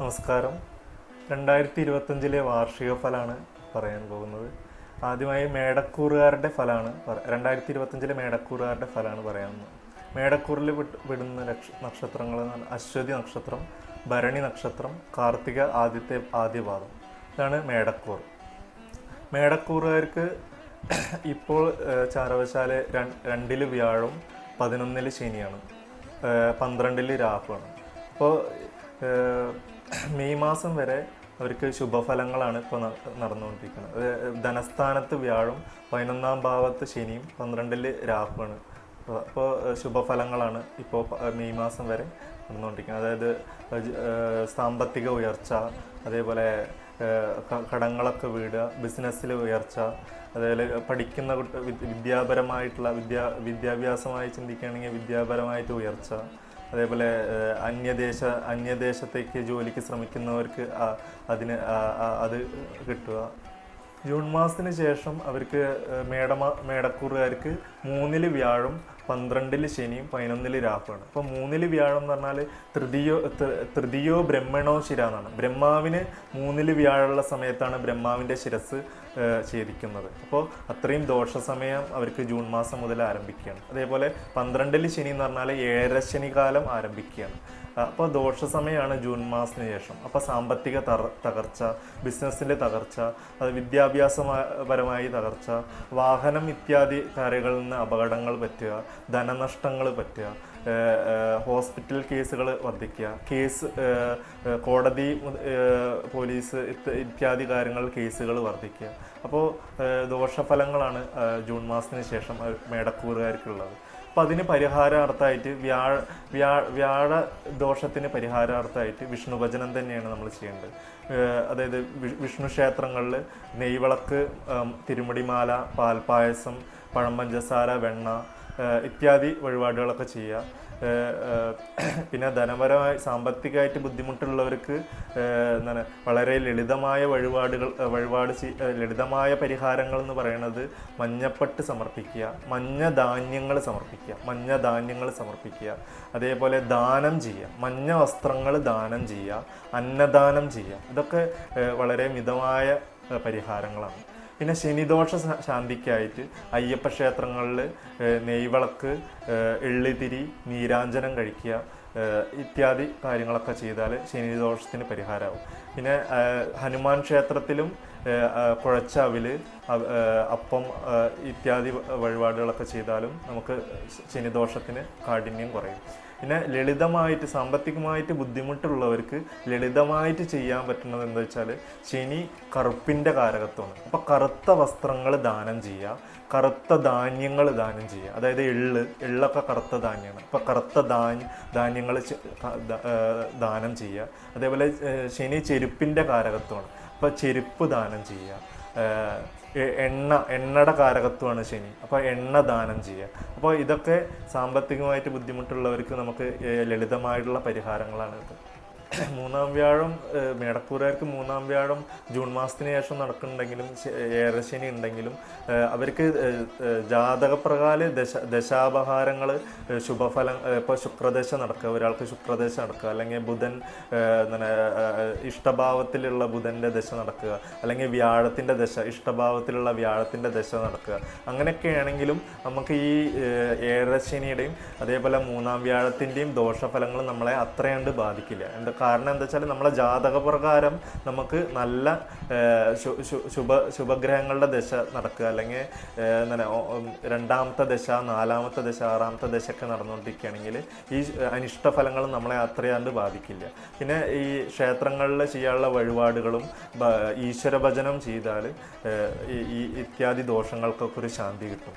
നമസ്കാരം. രണ്ടായിരത്തി ഇരുപത്തഞ്ചിലെ വാർഷിക ഫലമാണ് പറയാൻ പോകുന്നത്. ആദ്യമായി മേടക്കൂറുകാരുടെ ഫലമാണ് രണ്ടായിരത്തി ഇരുപത്തഞ്ചിലെ മേടക്കൂറുകാരുടെ ഫലമാണ് പറയാവുന്നത് മേടക്കൂറിൽ വിടുന്ന നക്ഷത്രങ്ങൾ അശ്വതി നക്ഷത്രം ഭരണി നക്ഷത്രം കാർത്തിക ആദ്യത്തെ ആദ്യപാദം. ഇതാണ് മേടക്കൂർ. മേടക്കൂറുകാർക്ക് ഇപ്പോൾ ചാരവശാല രണ്ടിൽ വ്യാഴം പതിനൊന്നിൽ ശനിയാണ്. പന്ത്രണ്ടിൽ രാഹുവാണ്. അപ്പോൾ മെയ് മാസം വരെ അവർക്ക് ശുഭഫലങ്ങളാണ് ഇപ്പോൾ നടന്നുകൊണ്ടിരിക്കുന്നത്. ധനസ്ഥാനത്ത് വ്യാഴം പതിനൊന്നാം ഭാവത്ത് ശനിയും പന്ത്രണ്ടിൽ രാഹുവാണ്. അപ്പോൾ ശുഭഫലങ്ങളാണ് ഇപ്പോൾ മെയ് മാസം വരെ നടന്നുകൊണ്ടിരിക്കുന്നത്. അതായത് സാമ്പത്തിക ഉയർച്ച അതേപോലെ കടങ്ങളൊക്കെ വീടുക ബിസിനസ്സിൽ ഉയർച്ച അതേപോലെ പഠിക്കുന്ന വിദ്യാപരമായിട്ടുള്ള വിദ്യാ വിദ്യാഭ്യാസമായി ചിന്തിക്കുകയാണെങ്കിൽ വിദ്യാപരമായിട്ട് ഉയർച്ച അതേപോലെ അന്യദേശ അന്യദേശത്തേക്ക് ജോലിക്ക് ശ്രമിക്കുന്നവർക്ക് അതിന് അത് കിട്ടുക. ജൂൺ മാസത്തിന് ശേഷം അവർക്ക് മേടമ മേടക്കൂറുകാർക്ക് മൂന്നിൽ വ്യാഴം പന്ത്രണ്ടിൽ ശനിയും പതിനൊന്നിൽ രാഹുവാണ്. അപ്പോൾ മൂന്നിൽ വ്യാഴം എന്ന് പറഞ്ഞാൽ തൃതിയോ തൃതിയോ ബ്രഹ്മണോ ശിര എന്നാണ്. ബ്രഹ്മാവിന് മൂന്നിൽ വ്യാഴമുള്ള സമയത്താണ് ബ്രഹ്മാവിന്റെ ശിരസ് ഛേദിക്കുന്നത്. അപ്പോൾ അത്രയും ദോഷസമയം അവർക്ക് ജൂൺ മാസം മുതൽ ആരംഭിക്കുകയാണ്. അതേപോലെ പന്ത്രണ്ടിൽ ശനി എന്ന് പറഞ്ഞാൽ ഏഴര ശനി കാലം ആരംഭിക്കുകയാണ്. അപ്പോൾ ദോഷസമയമാണ് ജൂൺ മാസത്തിന് ശേഷം. അപ്പോൾ സാമ്പത്തിക തകർച്ച ബിസിനസ്സിന്റെ തകർച്ച അത് വിദ്യാഭ്യാസപരമായി തകർച്ച വാഹനം ഇത്യാദി കാര്യങ്ങളിൽ നിന്ന് അപകടങ്ങൾ പറ്റുക ധനനഷ്ടങ്ങൾ പറ്റുക ഹോസ്പിറ്റൽ കേസുകൾ വർദ്ധിക്കുക കേസ് കോടതി പോലീസ് ഇത് ഇത്യാദി കാര്യങ്ങൾ കേസുകൾ വർദ്ധിക്കുക. അപ്പോൾ ദോഷഫലങ്ങളാണ് ജൂൺ മാസത്തിന് ശേഷം മേടക്കൂറുകാർക്കുള്ളത്. അപ്പം അതിന് പരിഹാരാർത്ഥമായിട്ട് വ്യാഴ വ്യാ വ്യാഴ ദോഷത്തിന് പരിഹാരാർത്ഥമായിട്ട് വിഷ്ണു ഭജനം തന്നെയാണ് നമ്മൾ ചെയ്യേണ്ടത്. അതായത് വിഷ്ണു ക്ഷേത്രങ്ങളിൽ നെയ്വിളക്ക് തിരുമുടിമാല പാൽപ്പായസം പഴം പഞ്ചസാര വെണ്ണ ഇത്യാദി വഴിപാടുകളൊക്കെ ചെയ്യുക. പിന്നെ ധനപരമായി സാമ്പത്തികമായിട്ട് ബുദ്ധിമുട്ടുള്ളവർക്ക് എന്താണ് വളരെ ലളിതമായ വഴിപാടുകൾ വഴിപാട് ലളിതമായ പരിഹാരങ്ങൾ എന്ന് പറയുന്നത് മഞ്ഞപ്പട്ട് സമർപ്പിക്കുക മഞ്ഞ ധാന്യങ്ങൾ സമർപ്പിക്കുക മഞ്ഞ ധാന്യങ്ങൾ സമർപ്പിക്കുക അതേപോലെ ദാനം ചെയ്യുക മഞ്ഞ വസ്ത്രങ്ങൾ ദാനം ചെയ്യുക അന്നദാനം ചെയ്യുക. ഇതൊക്കെ വളരെ മിതമായ പരിഹാരങ്ങളാണ്. പിന്നെ ശനിദോഷ ശാന്തിക്കായിട്ട് അയ്യപ്പ ക്ഷേത്രങ്ങളിൽ നെയ്വിളക്ക് എള്ളിതിരി നീരാഞ്ജനം കഴിക്കുക ഇത്യാദി കാര്യങ്ങളൊക്കെ ചെയ്താൽ ശനിദോഷത്തിന് പരിഹാരമാവും പിന്നെ ഹനുമാൻ ക്ഷേത്രത്തിലും ഏഹ് കുഴച്ച അവിൽ അപ്പം ഇത്യാദി വഴിപാടുകളൊക്കെ ചെയ്താലും നമുക്ക് ശനിദോഷത്തിന് കാഠിന്യം കുറയും. പിന്നെ ലളിതമായിട്ട് സാമ്പത്തികമായിട്ട് ബുദ്ധിമുട്ടുള്ളവർക്ക് ലളിതമായിട്ട് ചെയ്യാൻ പറ്റുന്നത് എന്താ വെച്ചാൽ ശനി കറുപ്പിന്റെ കാരകത്വമാണ്. അപ്പോൾ കറുത്ത വസ്ത്രങ്ങൾ ദാനം ചെയ്യുക കറുത്ത ധാന്യങ്ങൾ ദാനം ചെയ്യുക. അതായത് എള്ള് എള്ളൊക്കെ കറുത്ത ധാന്യമാണ്. അപ്പോൾ കറുത്ത ധാന്യ ധാന്യങ്ങൾ ദാനം ചെയ്യുക. അതേപോലെ ശനി ചെരുപ്പിന്റെ കാരകത്വമാണ്. അപ്പോൾ ചെരുപ്പ് ദാനം ചെയ്യുക. എണ്ണ എണ്ണയുടെ കാരകത്വമാണ് ശനി. അപ്പോൾ എണ്ണ ദാനം ചെയ്യുക. അപ്പോൾ ഇതൊക്കെ സാമ്പത്തികമായിട്ട് ബുദ്ധിമുട്ടുള്ളവർക്ക് നമുക്ക് ലളിതമായിട്ടുള്ള പരിഹാരങ്ങളാണ് ഇത്. മൂന്നാം വ്യാഴം മേടപ്പൂരുകാർക്ക് മൂന്നാം വ്യാഴം ജൂൺ മാസത്തിന് ശേഷം നടക്കുന്നുണ്ടെങ്കിലും ഏറശനി ഏറെ ശനി ഉണ്ടെങ്കിലും അവർക്ക് ജാതകപ്രകാരം ദശ ദശാപഹാരങ്ങൾ ശുഭഫലം ഇപ്പോൾ ശുക്രദശ നടക്കുക ഒരാൾക്ക് ശുക്രദശ നടക്കുക അല്ലെങ്കിൽ ബുധൻ എന്താണ് ഇഷ്ടഭാവത്തിലുള്ള ബുധന്റെ ദശ നടക്കുക അല്ലെങ്കിൽ വ്യാഴത്തിന്റെ ദശ ഇഷ്ടഭാവത്തിലുള്ള വ്യാഴത്തിന്റെ ദശ നടക്കുക അങ്ങനെയൊക്കെയാണെങ്കിലും നമുക്ക് ഈ ഏഴരശനിയുടെയും അതേപോലെ മൂന്നാം വ്യാഴത്തിന്റെയും ദോഷഫലങ്ങൾ നമ്മളെ അത്രയാണ്ട് ബാധിക്കില്ല. എന്താ കാരണം എന്താ വെച്ചാൽ നമ്മളെ ജാതക പ്രകാരം നമുക്ക് നല്ല ശുഭ ശുഭഗ്രഹങ്ങളുടെ ദശ നടക്കുക. അല്ലെങ്കിൽ എന്താ രണ്ടാമത്തെ ദശ നാലാമത്തെ ദശ ആറാമത്തെ ദശയൊക്കെ നടന്നുകൊണ്ടിരിക്കുകയാണെങ്കിൽ ഈ അനിഷ്ട ഫലങ്ങൾ നമ്മളെ അത്രയാണ്ട് ബാധിക്കില്ല. പിന്നെ ഈ ക്ഷേത്രങ്ങളിൽ ചെയ്യാനുള്ള വഴിപാടുകളും ഈശ്വരഭജനം ഈശ്വര ഭജനം ചെയ്താൽ ഈ ഇത്യാദി ദോഷങ്ങൾക്കൊക്കെ ഒരു ശാന്തി കിട്ടും.